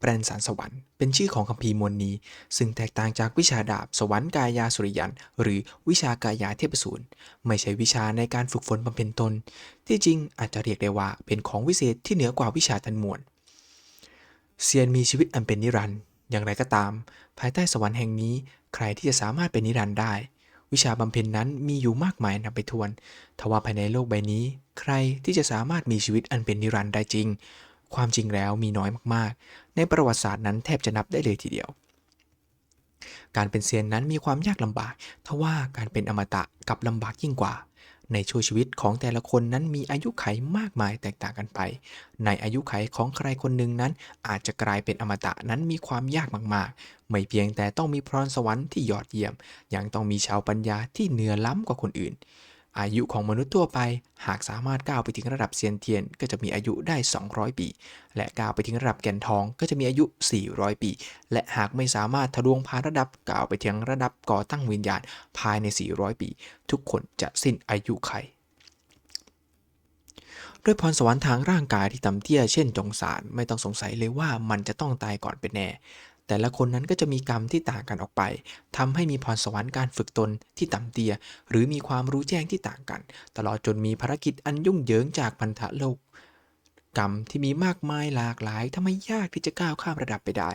แปรนสารสวรรค์เป็นชื่อของคัมภีร์มวลนี้ ซึ่งแตกต่างจากวิชาดาบสวรรค์กายาสุริยัน หรือวิชากายาเทพสูรไม่ใช่วิชาในการฝึกฝนบำเพ็ญตน ที่จริงอาจจะเรียกได้ว่าเป็นของวิเศษที่เหนือกว่าวิชาทันมวลเซียนมีชีวิตอันเป็นนิรันดร์อย่างไรก็ตาม ภายใต้สวรรค์แห่งนี้ ใครที่จะสามารถเป็นนิรันดร์ได้ วิชาบำเพ็ญนั้นมีอยู่มากมายนับไปถ้วน ทว่าภายในโลกใบนี้ ใครที่จะสามารถมีชีวิตอันเป็นนิรันดร์ได้จริง ความจริงแล้วมีน้อยมากๆ ในประวัติศาสตร์นั้นแทบจะนับได้เลยทีเดียว การเป็นเซียนนั้นมีความยากลำบากทว่าการเป็นอมตะกับลำบากยิ่งกว่า ในช่วงชีวิตของแต่ละคนนั้นมีอายุไขมากมายแตกต่างกันไป ในอายุไขของใครคนหนึ่งนั้น อาจจะกลายเป็นอมตะนั้นมีความยากมากๆ ไม่เพียงแต่ต้องมีพรสวรรค์ที่ยอดเยี่ยม ยังต้องมีชาวปัญญาที่เหนือล้ำกว่าคนอื่น อายุของมนุษย์ทั่วไป หากสามารถก้าวไปถึงระดับเซียนเทียน ก็จะมีอายุได้ 200 ปี และก้าวไปถึงระดับแก่นทองก็จะมีอายุ 400 ปี และหากไม่สามารถทะลวงผ่านระดับก้าวไปถึงระดับก่อตั้งวิญญาณภายใน 400 ปี ทุกคนจะสิ้นอายุไขด้วยพรสวรรค์ทางร่างกายที่ต่ำเตี้ยเช่นจงสารไม่ต้องสงสัยเลยว่ามันจะต้องตายก่อนเป็นแน่ แต่ละคนนั้นก็จะมีกรรมที่ต่างกันออกไปทำให้มีพรสวรรค์การฝึกตนที่ต่ำเตี้ย หรือมีความรู้แจ้งที่ต่างกัน ตลอดจนมีภารกิจอันยุ่งเหยิงจากพันธะโลกกรรมที่มีมากมายหลากหลายทำให้ยากที่จะก้าวข้ามระดับไปได้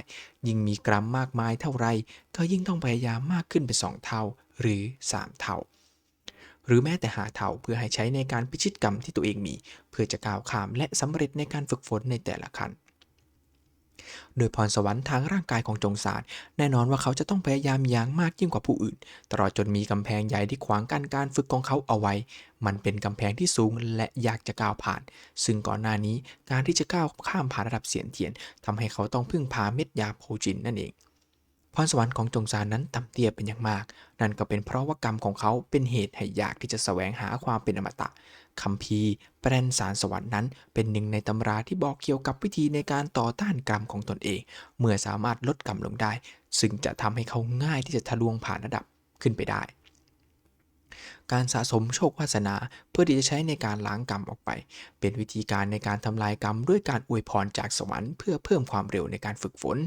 ยิ่งมีกรรมมากมายเท่าไรก็ยิ่งต้องพยายามมากขึ้นเป็นสองเท่าหรือสามเท่า หรือแม้แต่หาเท่าเพื่อให้ใช้ในการพิชิตกรรมที่ตัวเองมี เพื่อจะก้าวข้ามและสำเร็จในการฝึกฝนในแต่ละขั้น โดยพรสวรรค์ทางร่างกายของจงสารแน่นอนว่าเขาจะต้องพยายามอย่างมากยิ่งกว่าผู้อื่น ตลอดจนมีกำแพงใหญ่ที่ขวางกั้นการฝึกของเขาเอาไว้ มันเป็นกำแพงที่สูงและยากจะก้าวผ่าน ซึ่งก่อนหน้านี้การที่จะก้าวข้ามผ่านระดับเสียนเทียนทำให้เขาต้องพึ่งพาเม็ดยาโพจินนั่นเองพรสวรรค์ของจงซานนั้นต่ำเตี้ยเป็นอย่างมาก นั่นก็เป็นเพราะว่ากรรมของเขาเป็นเหตุให้ยากที่จะแสวงหาความเป็นอมตะ คัมภีร์แปรนสารสวรรค์นั้น เป็นหนึ่งในตำราที่บอกเกี่ยวกับวิธีในการต่อต้านกรรมของตนเอง เมื่อสามารถลดกรรมลงได้ ซึ่งจะทำให้เขาง่ายที่จะทะลวงผ่านระดับขึ้นไปได้ การสะสมโชควาสนาเพื่อที่จะใช้ในการล้างกรรมออกไป เป็นวิธีการในการทำลายกรรมด้วยการอวยพรจากสวรรค์เพื่อเพิ่มความเร็วในการฝึกฝน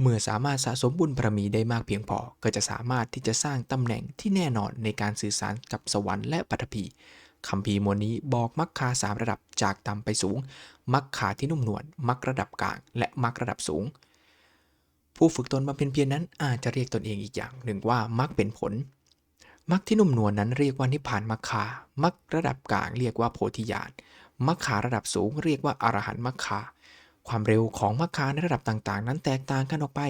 เมื่อสามารถสะสมบุญบารมีได้มากเพียงพอ ก็จะสามารถที่จะสร้างตำแหน่งที่แน่นอนในการสื่อสารกับสวรรค์และปัทภี คัมภีมวลนี้บอกมรรคาสามระดับจากต่ำไปสูงมรรคาที่นุ่มนวลมรรคระดับกลาง และมรรคระดับสูง ผู้ฝึกตนบำเพ็ญเพียรนั้นอาจจะเรียกตนเองอีกอย่างหนึ่งว่ามรรคเป็นผลมรรคที่นุ่มนวลนั้นเรียกว่านิพพานมรรคามรรคระดับกลางเรียกว่าโพธิญาณมรรคาระดับสูงเรียกว่าอรหันต์มรรคาความเร็วของมรรคาในระดับต่างๆ นั้นแตกต่างกันออกไป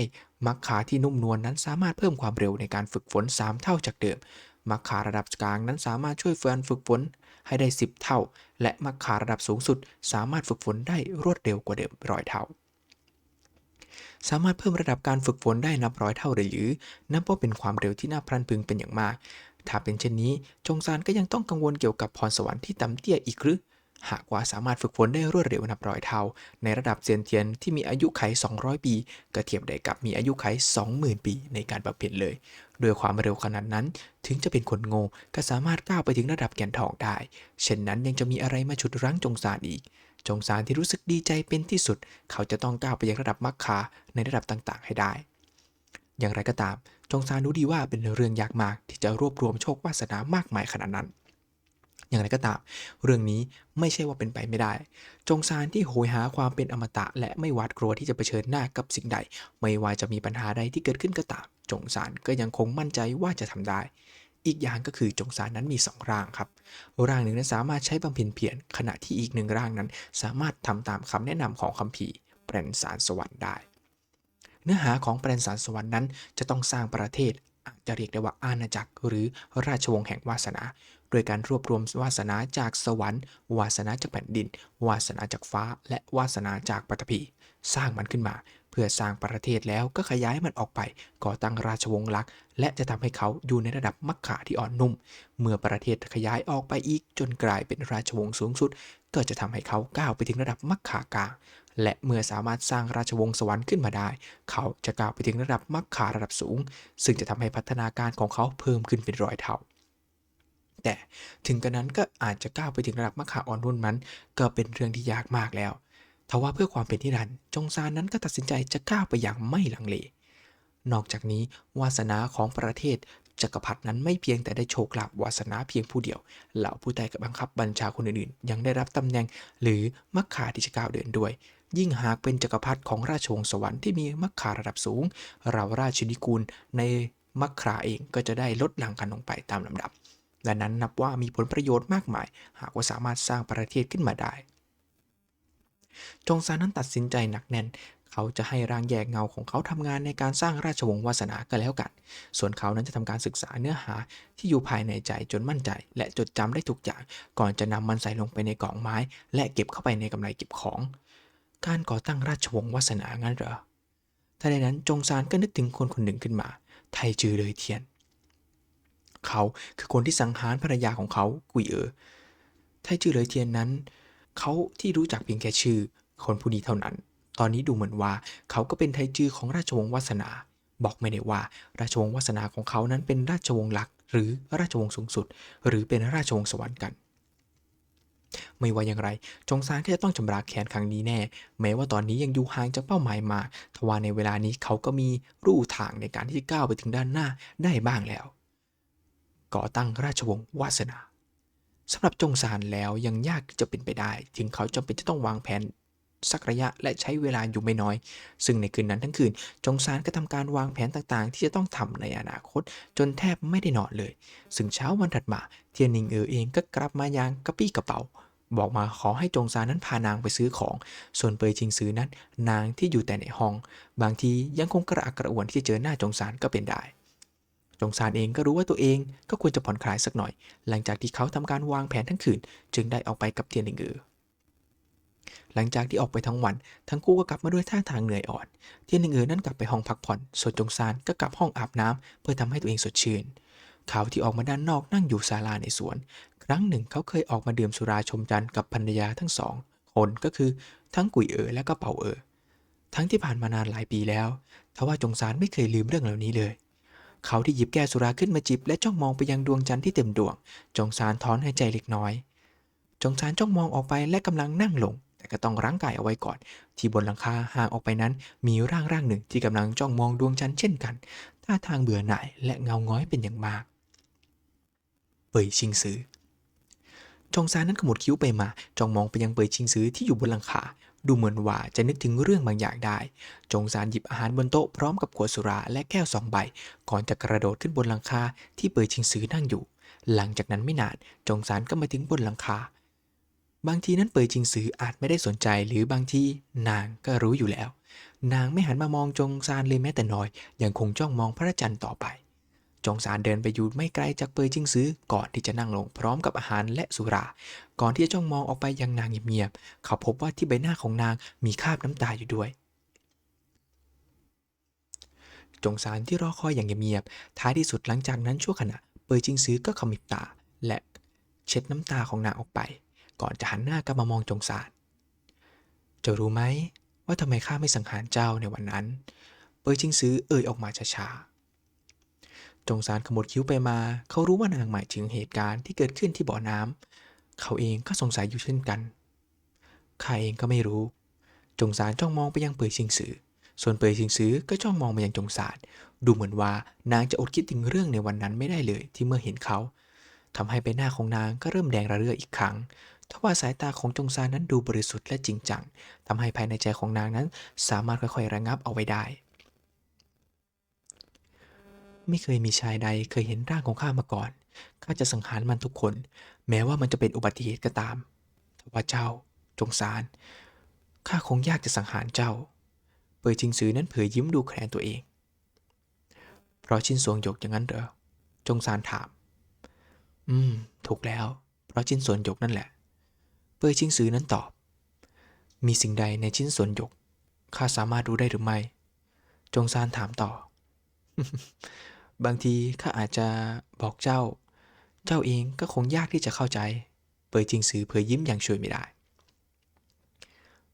มรรคาที่นุ่มนวลนั้นสามารถเพิ่มความเร็วในการฝึกฝน 3 เท่าจากเดิม มักคาระดับกลางนั้นสามารถช่วยเฟือนฝึกฝนให้ได้ 10 เท่า และมักคาระดับสูงสุด สามารถฝึกฝนได้รวดเร็วกว่าเดิมร้อยเท่า สามารถเพิ่มระดับการฝึกฝนได้นับร้อยเท่าเลยหรือนับว่าเป็นความเร็วที่น่าพรันพึงเป็นอย่างมาก ถ้าเป็นเช่นนี้จงซานก็ยังต้องกังวลเกี่ยวกับพรสวรรค์ที่ต่ำเตี้ยอีกหรือ หากว่าสามารถฝึกฝนได้รวดเร็วนับร้อยเท่า ในระดับเซียนเทียนที่มีอายุไข 200 ปี ก็เทียบได้กับมีอายุไข 20,000 ปีในการบำเพ็ญเลยด้วยความเร็วขนาดนั้น ถึงจะเป็นคนโง่ก็สามารถก้าวไปถึงระดับแก่นทองได้ เช่นนั้นยังจะมีอะไรมาฉุดรั้งจงซานอีก จงซานที่รู้สึกดีใจเป็นที่สุด เขาจะต้องก้าวไปยังระดับมรคาในระดับต่างๆ ให้ได้ อย่างไรก็ตาม จงซานรู้ดีว่าเป็นเรื่องยากมากที่จะรวบรวมโชควาสนามากมายขนาดนั้น อย่างไรก็ตาม เรื่องนี้ไม่ใช่ว่าเป็นไปไม่ได้ จงซานที่โหยหาความเป็นอมตะ และไม่หวาดกลัวที่จะเผชิญหน้ากับสิ่งใด ไม่ว่าจะมีปัญหาใดที่เกิดขึ้นก็ตาม จงซานก็ยังคงมั่นใจว่าจะทำได้ อีกอย่างก็คือจงซานนั้นมีสองร่างครับ ร่างหนึ่งนั้นสามารถใช้บำเพ็ญเพียรขณะที่อีกหนึ่งร่างนั้น สามารถทำตามคำแนะนำของคัมภีร์แปลนสารสวรรค์ได้ เนื้อหาของแปลนสารสวรรค์นั้นจะต้องสร้างประเทศอาจจะเรียกได้ว่าอาณาจักรหรือราชวงศ์แห่งวาสนา ดยการรวบรวมวาสนาจากสวรรค์ วาสนาจากแผ่นดิน วาสนาจากฟ้า และวาสนาจากปฐพีสร้างมันขึ้นมา เพื่อสร้างประเทศแล้วก็ขยายมันออกไป ก่อตั้งราชวงศ์ลักและจะทำให้เขาอยู่ในระดับมักขาที่อ่อนนุ่ม เมื่อประเทศขยายออกไปอีกจนกลายเป็นราชวงศ์สูงสุด ก็จะทำให้เขาก้าวไปถึงระดับมักขากลางและเมื่อสามารถสร้างราชวงศ์สวรรค์ขึ้นมาได้ เขาจะก้าวไปถึงระดับมักขาระดับสูง ซึ่งจะทำให้พัฒนาการของเขาเพิ่มขึ้นเป็นร้อยเท่า แต่ถึงกระนั้นก็อาจจะก้าวไปถึงระดับมักขาอ่อนนุ่นนั้นก็เป็นเรื่องที่ยากมากแล้วทว่าเพื่อความเป็นนิรันดร์จงซานนั้นก็ตัดสินใจจะก้าวไปอย่างไม่ลังเล นอกจากนี้วาสนาของประเทศจักรพรรดินั้นไม่เพียงแต่ได้โชคลาภวาสนาเพียงผู้เดียว เหล่าผู้ใต้กับังคับบัญชาคนอื่นๆ ยังได้รับตำแหน่งหรือมักขาที่จะก้าวเดินด้วย ยิ่งหากเป็นจักรพรรดิของราชวงศ์สวรรค์ที่มีมักขาระดับสูง เราราชนิกูลในมักขาเองก็จะได้ลดหลั่งกันลงไปตามลำดับ ดังนั้นนับว่ามีผลประโยชน์มากมาย หากว่าสามารถสร้างประเทศขึ้นมาได้ จงซานนั้นตัดสินใจหนักแน่น เขาจะให้ร่างแยกเงาของเขาทำงานในการสร้างราชวงศ์วาสนาก็แล้วกัน ส่วนเขานั้นจะทำการศึกษาเนื้อหาที่อยู่ภายในใจจนมั่นใจ และจดจำได้ทุกอย่าง ก่อนจะนำมันใส่ลงไปในกล่องไม้ และเก็บเข้าไปในกำไรเก็บของ การก่อตั้งราชวงศ์วาสนางั้นเหรอถ้าในนั้นจงซานก็นึกถึงคนคนหนึ่งขึ้นมา ไทจือเลยเทียน เขา คือคนที่สังหารภรรยาของเขากุยเอ๋อไทจือเลยเทียนนั้น เขาที่รู้จักเพียงแค่ชื่อ คนผู้นี้เท่านั้น ตอนนี้ดูเหมือนว่าเขาก็เป็นไทจือของราชวงศ์วาสนา บอกไม่ได้ว่า ราชวงศ์วาสนาของเขานั้นเป็นราชวงศ์หลัก หรือราชวงศ์สูงสุด หรือเป็นราชวงศ์สวรรค์กันไม่ว่าอย่างไร จงซานก็จะต้องชำระแค้นครั้งนี้แน่ แม้ว่าตอนนี้ยังอยู่ห่างจากเป้าหมายมากทว่าในเวลานี้เขาก็มีรูทางในการที่จะก้าวไปถึงด้านหน้าได้บ้างแล้ว ก่อตั้งราชวงศ์วาสนาสำหรับจงซานแล้วยังยากจะเป็นไปได้ ถึงเขาจำเป็นจะต้องวางแผนสักระยะและใช้เวลาอยู่ไม่น้อย ซึ่งในคืนนั้นทั้งคืน จงซานก็ทำการวางแผนต่างๆ ที่จะต้องทำในอนาคต จนแทบไม่ได้นอนเลย ซึ่งเช้าวันถัดมา เทียนนิงเออเองก็กลับมาอย่างกระปี้กระเป๋า บอกมาขอให้จงซานนั้นพานางไปซื้อของ ส่วนเปยจิงซื้อนั้น นางที่อยู่แต่ในห้อง บางทียังคงกระอักกระอ่วนที่จะเจอหน้าจงซานก็เป็นได้ จงซานเองก็รู้ว่าตัวเองก็ควรจะผ่อนคลายสักหน่อย หลังจากที่เขาทำการวางแผนทั้งคืน จึงได้ออกไปกับเทียนหนิงเออหลังจากที่ออกไปทั้งวัน ทั้งคู่ก็กลับมาด้วยท่าทางเหนื่อยอ่อน เทียนหนิงเออนั้นกลับไปห้องพักผ่อน ส่วนจงซานก็กลับห้องอาบน้ำเพื่อทำให้ตัวเองสดชื่นเขาที่ออกมาด้านนอกนั่งอยู่ศาลาในสวน ครั้งหนึ่งเขาเคยออกมาดื่มสุราชมจันทร์กับภรรยาทั้งสองคนก็คือทั้งกุยเอ๋อและก็เป่าเอ๋อทั้งที่ผ่านมานานหลายปีแล้วทว่าจงซานไม่เคยลืมเรื่องเหล่านี้เลย เขาที่หยิบแก้วสุราขึ้นมาจิบและจ้องมองไปยังดวงจันทร์ที่เต็มดวง จงซานถอนหายใจเล็กน้อย จงซานจ้องมองออกไปและกำลังนั่งลง แต่ก็ต้องรั้งกายเอาไว้ก่อน ที่บนหลังคาห่างออกไปนั้น มีร่างร่างหนึ่งที่กำลังจ้องมองดวงจันทร์เช่นกันท่าทางเบื่อหน่ายและเงาง้อยเป็นอย่างมากเป่ยชิงซือจงซานนั้นขมวดคิ้วไปมาจ้องมองไปยังเป่ยชิงซือที่อยู่บนหลังคา ดูเหมือนว่าจะนึกถึงเรื่องบางอย่างได้ จงซานหยิบอาหารบนโต๊ะพร้อมกับขวดสุราและแก้วสองใบ ก่อนจะกระโดดขึ้นบนหลังคาที่เป่ยชิงซือนั่งอยู่ หลังจากนั้นไม่นาน จงซานก็มาถึงบนหลังคา บางทีนั้นเป่ยชิงซืออาจไม่ได้สนใจหรือบางทีนางก็รู้อยู่แล้ว นางไม่หันมามองจงซานเลยแม้แต่น้อย ยังคงจ้องมองพระจันทร์ต่อไป จงซานเดินไปอยู่ไม่ไกลจากเปยจิงซื้อก่อนที่จะนั่งลงพร้อมกับอาหารและสุรา ก่อนที่จะจ้องมองออกไปยังนางเงียบๆเขาพบว่าที่ใบหน้าของนางมีคราบน้ำตาอยู่ด้วย จงซานที่รอคอยอย่างเงียบๆท้ายที่สุดหลังจากนั้นชั่วขณะ เปยจิงซื้อก็ขมิบตา และเช็ดน้ำตาของนางออกไป ก่อนจะหันหน้ากลับมามองจงซานเจ้ารู้ไหมว่าทำไมข้าไม่สังหารเจ้าในวันนั้น เปยจิงซื้อเอ่ยออกมาช้าๆ จงซานขมวดคิ้วไปมา เขารู้ว่านางหมายถึงเหตุการณ์ที่เกิดขึ้นที่บ่อน้ำเขาเองก็สงสัยอยู่เช่นกันข้าเองก็ไม่รู้ จงซานจ้องมองไปยังเปยชิงซือ ส่วนเปยชิงซือก็จ้องมองไปยังจงซาน ดูเหมือนว่านางจะอดคิดถึงเรื่องในวันนั้นไม่ได้เลยที่เมื่อเห็นเขาทำให้ใบหน้าของนางก็เริ่มแดงระเรื่ออีกครั้งทว่าสายตาของจงซานนั้นดูบริสุทธิ์และจริงจังทำให้ภายในใจของนางนั้นสามารถค่อยๆระงับเอาไว้ได้ ไม่เคยมีชายใดเคยเห็นร่างของข้ามาก่อน ข้าจะสังหารมันทุกคน แม้ว่ามันจะเป็นอุบัติเหตุก็ตามทว่าเจ้า จงซานข้าคงยากจะสังหารเจ้า เปยจิงซือนั้นเผยยิ้มดูแคลนตัวเอง เพราะชิ้นส่วนหยกอย่างนั้นเหรอ จงซานถาม อืม ถูกแล้ว เพราะชิ้นส่วนหยกนั่นแหละ เปยจิงซือนั้นตอบ มีสิ่งใดในชิ้นส่วนหยก ข้าสามารถรู้ได้หรือไม่ จงซานถามต่อ บางทีข้าอาจจะบอกเจ้า เจ้าเองก็คงยากที่จะเข้าใจ เปยจิงซือเผยยิ้มอย่างช่วยไม่ได้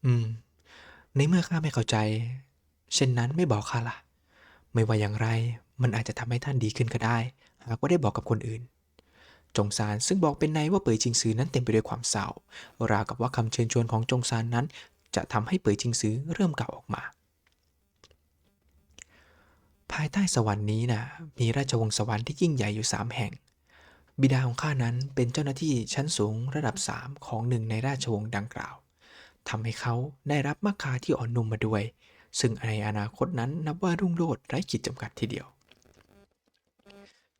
อืม ในเมื่อข้าไม่เข้าใจ เช่นนั้นไม่บอกข้าล่ะ ไม่ว่าอย่างไร มันอาจจะทำให้ท่านดีขึ้นก็ได้ หากว่าได้บอกกับคนอื่น จงซานซึ่งบอกเป็นในว่าเปยจิงซือนั้นเต็มไปด้วยความเศร้าราวกับว่าคำเชิญชวนของจงซานนั้น จะทำให้เป่ยจิงซือเริ่มกล่าวออกมา ภายใต้สวรรค์นี้นะมีราชวงศ์สวรรค์ที่ยิ่งใหญ่อยู่สามแห่ง บิดาของข้านั้นเป็นเจ้าหน้าที่ชั้นสูงระดับสามของหนึ่งในราชวงศ์ดังกล่าวทำให้เขาได้รับมรรคาที่อ่อนนุ่มมาด้วย ซึ่งในอนาคตนั้นนับว่ารุ่งโรจน์ไร้ขีดจำกัดทีเดียว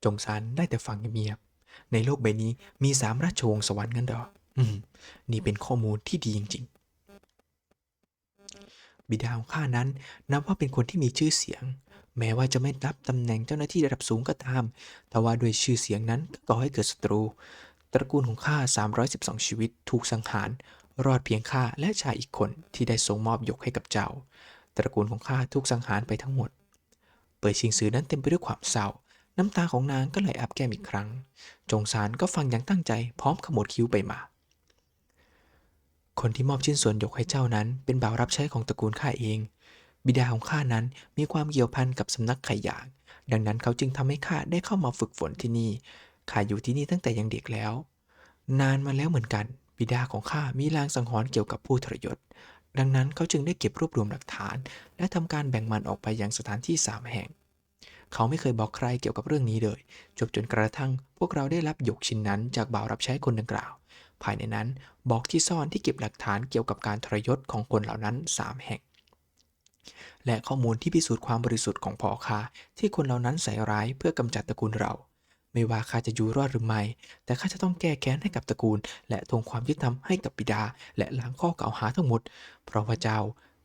จงซานได้แต่ฟังเงียบในโลกใบนี้มีสามราชวงศ์สวรรค์งั้นเหรออืม นี่เป็นข้อมูลที่ดีจริง ๆ บิดาของข้านั้นนับว่าเป็นคนที่มีชื่อเสียง แม้ว่าจะไม่รับตำแหน่งเจ้าหน้าที่ระดับสูงก็ตาม แต่ว่าด้วยชื่อเสียงนั้นก็ก่อให้เกิดศัตรู ตระกูลของข้า 312 ชีวิตถูกสังหาร รอดเพียงข้าและชายอีกคนที่ได้ทรงมอบยกให้กับเจ้า ตระกูลของข้าถูกสังหารไปทั้งหมด เปิดชิงซือนั้นเต็มไปด้วยความเศร้า น้ำตาของนางก็ไหลอาบแก้มอีกครั้ง จงซานก็ฟังอย่างตั้งใจพร้อมขมวดคิ้วไปมาคนที่มอบชิ้นส่วนยกให้เจ้านั้นเป็นบ่าวรับใช้ของตระกูลข้าเอง บิดาของข้านั้นมีความเกี่ยวพันกับสำนักไข่หยาง ดังนั้นเขาจึงทำให้ข้าได้เข้ามาฝึกฝนที่นี่ข้าอยู่ที่นี่ตั้งแต่ยังเด็กแล้ว นานมาแล้วเหมือนกัน บิดาของข้ามีลางสังหรณ์เกี่ยวกับผู้ทรยศ ดังนั้นเขาจึงได้เก็บรวบรวมหลักฐาน และทำการแบ่งมันออกไปยังสถานที่สามแห่ง เขาไม่เคยบอกใครเกี่ยวกับเรื่องนี้เลยจบจนกระทั่ง พวกเราได้รับหยกชิ้นนั้นจากบ่าวรับใช้คนดังกล่าว ภายในนั้นบอกที่ซ่อนที่เก็บหลักฐานเกี่ยวกับการทรยศของคนเหล่านั้น3แห่ง และข้อมูลที่พิสูจน์ความบริสุทธิ์ของพ่อข้าที่คนเหล่านั้นใส่ร้ายเพื่อกำจัดตระกูลเรา ไม่ว่าข้าจะอยู่รอดหรือไม่ แต่ข้าจะต้องแก้แค้นให้กับตระกูล และทวงความยุติธรรมให้กับบิดา และล้างข้อกล่าวหาทั้งหมด เพราะพระเจ้า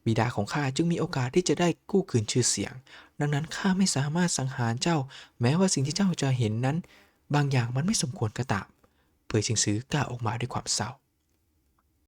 บิดาของข้าจึงมีโอกาสที่จะได้กู้คืนชื่อเสียง ดังนั้นข้าไม่สามารถสังหารเจ้า แม้ว่าสิ่งที่เจ้าจะเห็นนั้น บางอย่างมันไม่สมควรก็ตามเผยชิงซือกล่าวออกมาด้วยความเศร้า